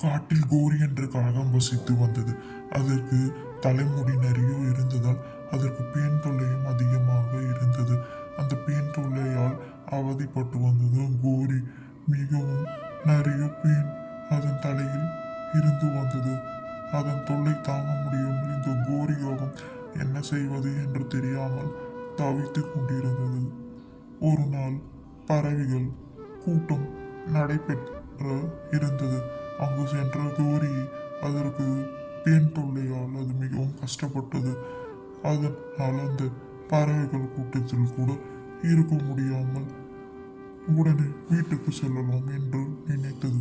காட்டில் கோரி என்ற கழகம் வசித்து வந்தது. அதற்கு தலைமுடி நிறைய இருந்ததால் அதற்கு பேன் தொல்லையும் அதிகமாக இருந்தது. அந்த பேன் தொல்லையால் அவதிப்பட்டு வந்தது கோரி. மிகவும் நிறைய பேன் அதன் தலையில் இருந்து வந்தது. அதன் தொல்லை தாங்க முடியாமல் இந்த கோரி யோகம் என்ன செய்வது என்று தெரியாமல் தவித்துக் கொண்டிருந்தது. ஒரு நாள் பறவைகள் கூட்டம் நடைபெற்ற இருந்தது. அங்கு சென்ற கோரி அதற்கு பேன் தொல்லையால் அது மிகவும் கஷ்டப்பட்டது. அதனால் அந்த பறவைகள் கூட்டத்தில் கூட இருக்க முடியாமல் உடனே வீட்டுக்கு செல்லலாம் என்று நினைத்தது.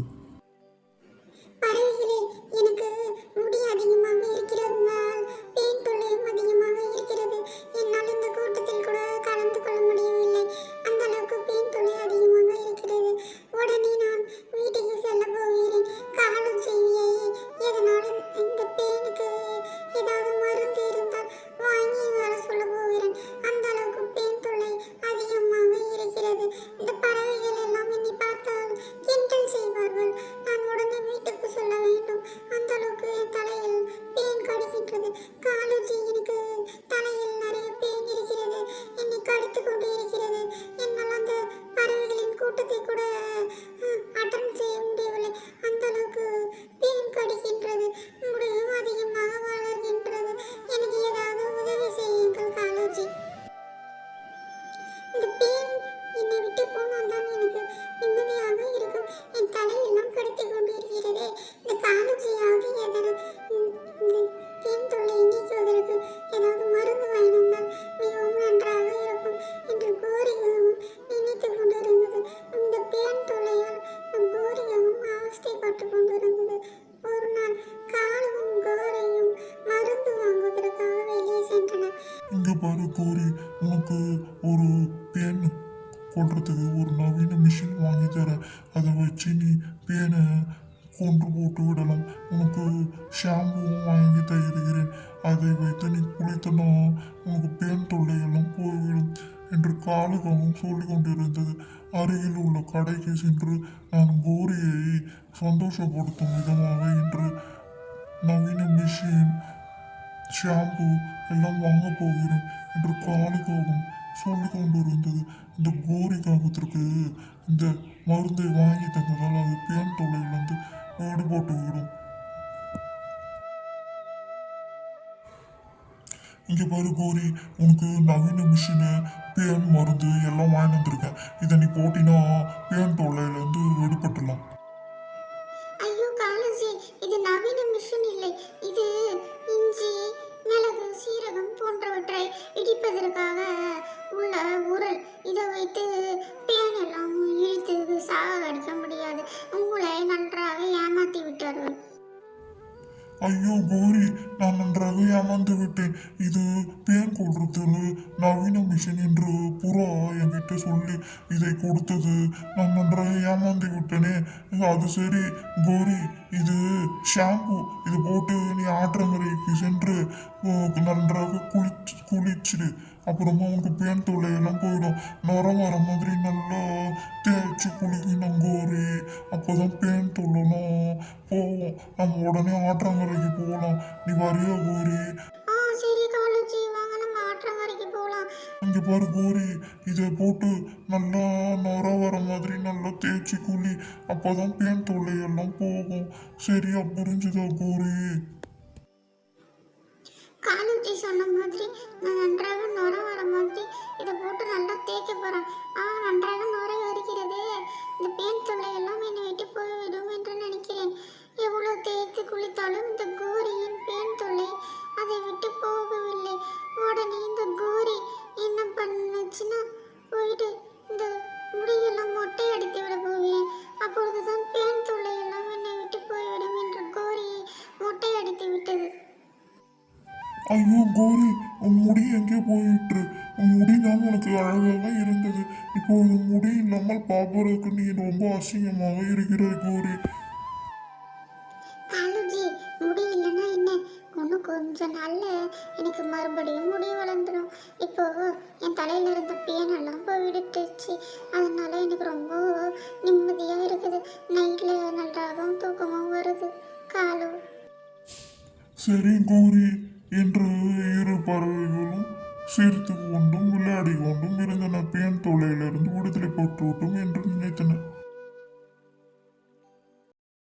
கடிக்கின்றது காலர்ஜி எனக்கு பாரு கோரி உனக்கு ஒரு பேன் கொல்றதுக்கு ஒரு நவீன மிஷின் வாங்கி தரேன் அதை வச்சு நீ பேனை கொன்று போட்டு விடலாம். உனக்கு ஷாம்புவும் வாங்கி தருகிறேன். அதை வைத்து நீ குளித்தனா உனக்கு பேன் தொல்லையெல்லாம் போய்விடும் என்று காலுகவும் சொல்லிக் கொண்டிருந்தது. அருகில் உள்ள கடைக்கு சென்று நான் கோரியை சந்தோஷப்படுத்தும் விதமாக இன்று நவீன மிஷின் ஷாம்பு எல்லாம் வாங்க போகிறேன் என்று காலுக்காகவும் கொண்டு இருந்தது. இந்த கோரி காகத்திற்கு இந்த மருந்தை வாங்கி தந்ததால் அது பேன் தொல்லையிலிருந்து ஈடுபட்டு விடும். இங்கே பாரு கோரி உனக்கு நவீன மிஷினு பேன் மருந்து எல்லாம் வாங்கி வந்திருக்கேன். இதை நீ போட்டினா பேன் தொல்லையிலேருந்து விடுபட்டுலாம் ஐயோ காலஜி இது நவீன மிஷின் இல்லை. இடிப்பதற்காக உள்ள உரல். இதை வைத்து பேனெல்லாம் இழுத்து சாகடிக்க முடியாது. உங்களை நன்றாக ஏமாற்றி விட்டார்கள் ஐயோ கோரி நான் நன்றாக ஏமாந்து விட்டேன். இது பேன் கொடுத்தது நவீன மிஷின் என்று புறா என்கிட்ட சொல்லி இதை கொடுத்தது நான் நன்றாக ஏமாந்து விட்டேனே. அது சரி கோரி இது ஷாம்பு. இது போட்டு நீ ஆற்றங்கரைக்கு சென்று நன்றாக குளிச்சு குளிச்சிடு. அப்புறமா உனக்கு பேன் தொலை எல்லாம் போயிடும். நுரம் வர மாதிரி நல்லா தேய்ச்சி குளிக்கணும் கோரி. அப்போதான் நம்ம உடனே ஆற்றங்கரைக்கு போகலாம் நீ வரியா கோரி? காலஜி இங்க பாரு கோரி. இதை போட்டு நல்லா நுர வர மாதிரி நல்லா தேய்ச்சி குளி. அப்போதான் பேன் தொல்லை எல்லாம் போகும். சரியா புரிஞ்சுதா கோரி? காலூட்டி சொன்ன மாதிரி நான் நன்றாக நுர வர மாதிரி இதை போட்டு நல்லா தேய்க்க போகிறேன் ஆ நன்றாக நுர வருகிறதே இந்த பேன் தொல்லை எல்லாம் என்னை விட்டு போய்விடும் ஐயோ கோரி உன் முடி எங்கே போயிட்டு உன் முடி தான் உனக்கு அழகாக இருந்தது. இப்போ உன் முடி இல்லாமல் பார்ப்பதற்கு நீ ரொம்ப அசிங்கமாக இருக்கிறாய் கோரி. முடி இல்லைன்னா என்ன? இன்னும் கொஞ்ச நாள்ல எனக்கு மறுபடியும் முடி வளர்ந்துடும் இப்போ என் தலையில இருந்த பேனெல்லாம் போயிடுச்சு. அதனால எனக்கு ரொம்ப நிம்மதியாக இருக்குது. நைட்டில் நன்றாகவும் தூக்கமும் வருது. சரி கௌரி. என்று இரு பறவைகளும் சிரித்து கொண்டும் விளையாடி கொண்டும் இருந்தன. பேன் தொலையிலிருந்து விடுதலை பெற்றுவிட்டோம் என்று நினைத்தன